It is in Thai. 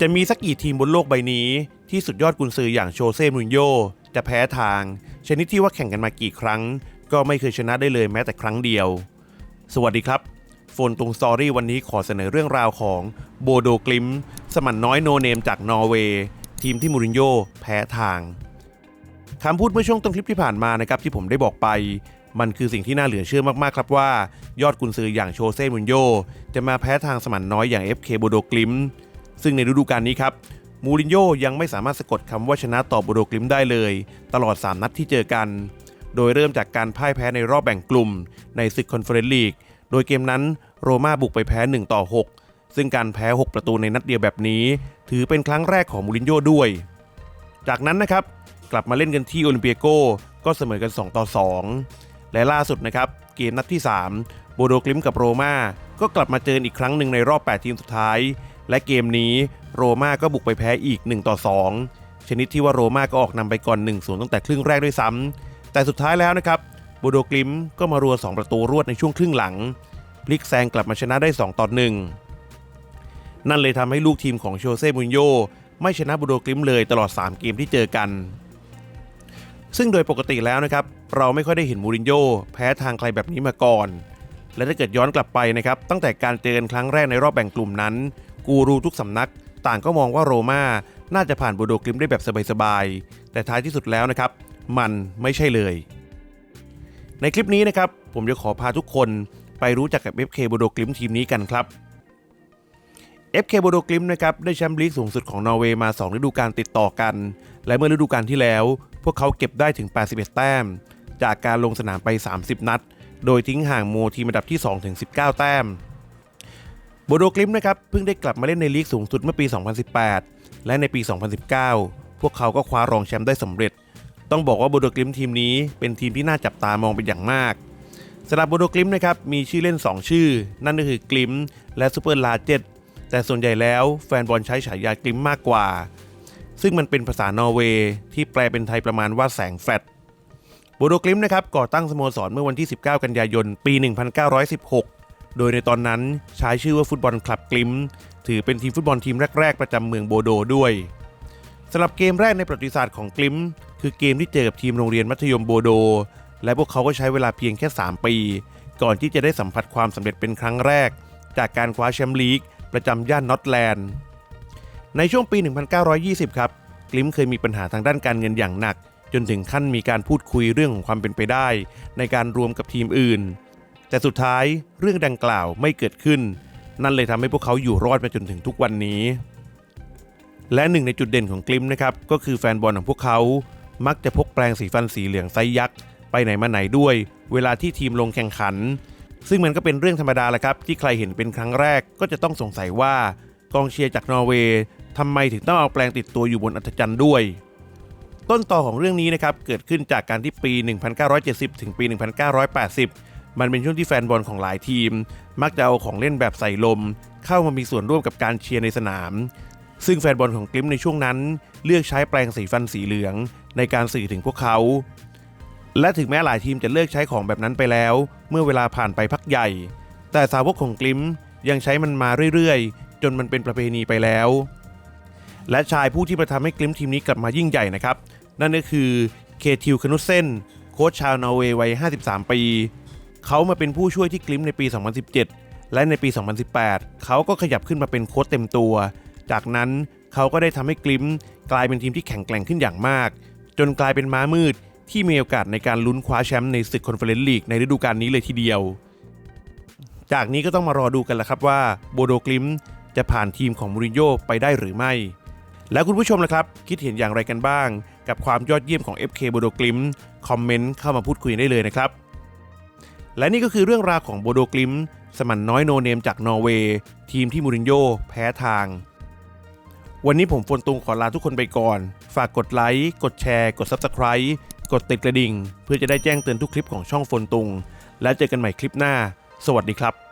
จะมีสักกี่ทีมบนโลกใบนี้ ที่สุดยอดกุนซืออย่างโชเซ่มูรินโญ่จะแพ้ทาง ชนิดที่ว่าแข่งกันมากี่ครั้ง ก็ไม่เคยชนะได้เลยแม้แต่ครั้งเดียว สวัสดีครับโฟนตุงสตอรี่วันนี้ขอเสนอเรื่องราวของโบโดกลิม สมันน้อยโนเนมจากนอร์เวย์ทีมที่มูรินโญ่แพ้ทางคำพูดเมื่อช่วงต้นคลิปที่ผ่านมานะครับที่ผมได้บอกไป มันคือสิ่งที่น่าเหลือเชื่อมากๆครับว่า ยอดกุนซืออย่างโชเซ่มูรินโญ่จะมาแพ้ทางสมันน้อยอย่าง FK โบโดกลิม ซึ่งในฤดูกาลนี้ครับมูรินโญ่ยังไม่สามารถสะกดคำว่าชนะต่อโบโดกลิมได้เลย ตลอด 3 นัดที่เจอกัน โดยเริ่มจากการพ่ายแพ้ในรอบแบ่งกลุ่ม ในศึกคอนเฟอเรนซ์ลีก โดยเกมนั้นโรม่าบุกไปแพ้ 1 ต่อ 6 ซึ่งการแพ้ 6 ประตูในนัดเดียวแบบนี้ ถือเป็นครั้งแรกของมูรินโญ่ด้วย จากนั้นนะครับกลับมาเล่นกันที่โอลิมเปียโกก็เสมอกัน 2 ต่อ 2 และล่าสุดนะครับเกมนัดที่ 3 โบโดกลิมกับโรม่าก็กลับมาเจออีกครั้งหนึ่งในรอบ 8 ทีมสุดท้าย และเกมนี้โรม่าก็บุกไปแพ้อีก 1 ต่อ 2 ชนิดที่ว่าโรม่าก็ออกนำไปก่อน1 0ตั้งแต่ครึ่งแรกด้วยซ้ำแต่สุดท้ายแล้วนะครับโบโดกลิมก็มารัว 2 ประตูรวดในช่วงครึ่งหลัง พลิกแซงกลับมาชนะได้ 2 ต่อ 1 นั่นเลยทำให้ลูกทีมของโชเซ่มูรินโญ่ไม่ชนะโบโดกลิมเลยตลอด 3 เกมที่เจอกัน ซึ่งโดยปกติแล้วนะครับเราไม่ค่อยได้เห็นมูรินโญ่แพ้ทางใครแบบนี้มาก่อนและถ้าเกิดย้อนกลับไปนะครับ ตั้งแต่การเจอกันครั้งแรกในรอบแบ่งกลุ่มนั้น กูรูทุกสำนัก ต่างก็มองว่าโรม่าน่าจะผ่านโบโดกลิมได้แบบสบายๆ แต่ท้ายที่สุดแล้วนะครับ มันไม่ใช่เลย ในคลิปนี้นะครับ ผมจะขอพาทุกคนไปรู้จักกับ FK โบโดกลิมทีมนี้กันครับ FK โบโดกลิมนะครับได้แชมป์ลีกสูงสุดของนอร์เวย์มา 2 ฤดูกาลติดต่อกัน และเมื่อฤดูกาลที่แล้ว พวกเขาเก็บได้ถึง 81 แต้ม จากการลงสนามไป 30 นัด โดยทิ้งห่างโมทีมอันดับที่2ถึง19 แต้ม โบโดกลิมนะครับเพิ่งได้กลับมาเล่นในลีกสูงสุดเมื่อปี 2018 และในปี 2019 พวกเขาก็คว้ารองแชมป์ได้สำเร็จ ต้องบอกว่าโบโดกลิมทีมนี้เป็นทีมที่น่าจับตามองเป็นอย่างมากสำหรับโบโดกลิมนะครับมีชื่อเล่น 2 ชื่อ นั่นก็คือกลิมและซูเปอร์ลาเจตแต่ส่วนใหญ่แล้วแฟนบอลใช้ฉายากลิมมากกว่า ซึ่งมันเป็นภาษานอร์เวย์ที่แปลเป็นไทยประมาณว่าแสงแฟลตโบโดกลิมนะครับก่อตั้งสโมสรเมื่อวันที่ 19 กันยายน ปี 1916 โดยในตอนนั้นใช้ชื่อว่าฟุตบอลคลับกลิมถือเป็นทีมฟุตบอลทีมแรก ๆ ประจำเมืองโบโดด้วยสำหรับเกมแรกในประวัติศาสตร์ของกลิมคือเกมที่เจอกับทีมโรงเรียนมัธยมโบโด และพวกเขาก็ใช้เวลาเพียงแค่ 3 ปี ก่อนที่จะได้สัมผัสความสำเร็จเป็นครั้งแรก จากการคว้าแชมป์ลีก ประจำย่านนอตแลนด์ ในช่วงปี 1920 ครับกลิมเคยมีปัญหาทางด้านการเงินอย่างหนัก จนถึงขั้นมีการพูดคุยเรื่องของความเป็นไปได้ ในการรวมกับทีมอื่น แต่สุดท้ายเรื่องดังกล่าวไม่เกิดขึ้น นั่นเลยทำให้พวกเขาอยู่รอดมาจนถึงทุกวันนี้ และหนึ่งในจุดเด่นของกลิมนะครับก็คือแฟนบอลของพวกเขามักจะพกแปรงสีฟันสีเหลืองไซส์ยักษ์ไปไหนมาไหนด้วย เวลาที่ทีมลงแข่งขัน ซึ่งมันก็เป็นเรื่องธรรมดาแหละครับ ที่ใครเห็นเป็นครั้งแรกก็จะต้องสงสัยว่ากองเชียร์จากนอร์เวย์ทำไมถึงต้องเอาแปลงติดตัวอยู่บนอัศจรรย์ด้วย ต้นต่อของเรื่องนี้นะครับเกิดขึ้นจากการที่ปี 1970 ถึงปี 1980 มันเป็นช่วงที่แฟนบอลของหลายทีม มักจะเอาของเล่นแบบใส่ลม เข้ามามีส่วนร่วมกับการเชียร์ในสนาม ซึ่งแฟนบอลของกลิมในช่วงนั้นเลือกใช้แปลงสีฟันสีเหลือง ในการสื่อถึงพวกเขา และถึงแม้หลายทีมจะเลิกใช้ของแบบนั้นไปแล้ว เมื่อเวลาผ่านไปพักใหญ่ แต่สาวกของกลิมยังใช้มันมาเรื่อยๆ จนมันเป็นประเพณีไปแล้ว และชายผู้ที่มาทำให้กลิมทีมนี้กลับมายิ่งใหญ่นะครับ นั่นก็คือเคทิลคานุเซนโค้ชชาวนอร์เวย์วัย 53 ปี เขามาเป็นผู้ช่วยที่กลิมในปี 2017 และในปี 2018 เขาก็ขยับขึ้นมาเป็นโค้ชเต็มตัว จากนั้นเขาก็ได้ทำให้กลิมกลายเป็นทีมที่แข็งแกร่งขึ้นอย่างมาก จนกลายเป็นม้ามืดที่มีโอกาสในการลุ้นคว้าแชมป์ในศึกคอนเฟอเรนซ์ลีกในฤดูกาลนี้เลยทีเดียว จากนี้ก็ต้องมารอดูกันละครับว่าโบโดกลิมจะผ่านทีมของมูรินโญ่ไปได้หรือไม่ แล้วคุณผู้ชมล่ะครับ คิดเห็นอย่างไรกันบ้าง กับความยอดเยี่ยมของ FK โบโดกลิมคอมเมนต์เข้ามาพูดคุยได้เลยนะครับ และนี่ก็คือเรื่องราวของโบโดกลิมสมันน้อยโนเนมจากนอร์เวย์ทีมที่มูรินโญ่แพ้ทาง วันนี้ผมฟนตุงขอลาทุกคนไปก่อน ฝากกดไลค์ กดแชร์ กด Subscribe กดติดกระดิ่ง เพื่อจะได้แจ้งเตือนทุกคลิปของช่องฟนตุง และเจอกันใหม่คลิปหน้า สวัสดีครับ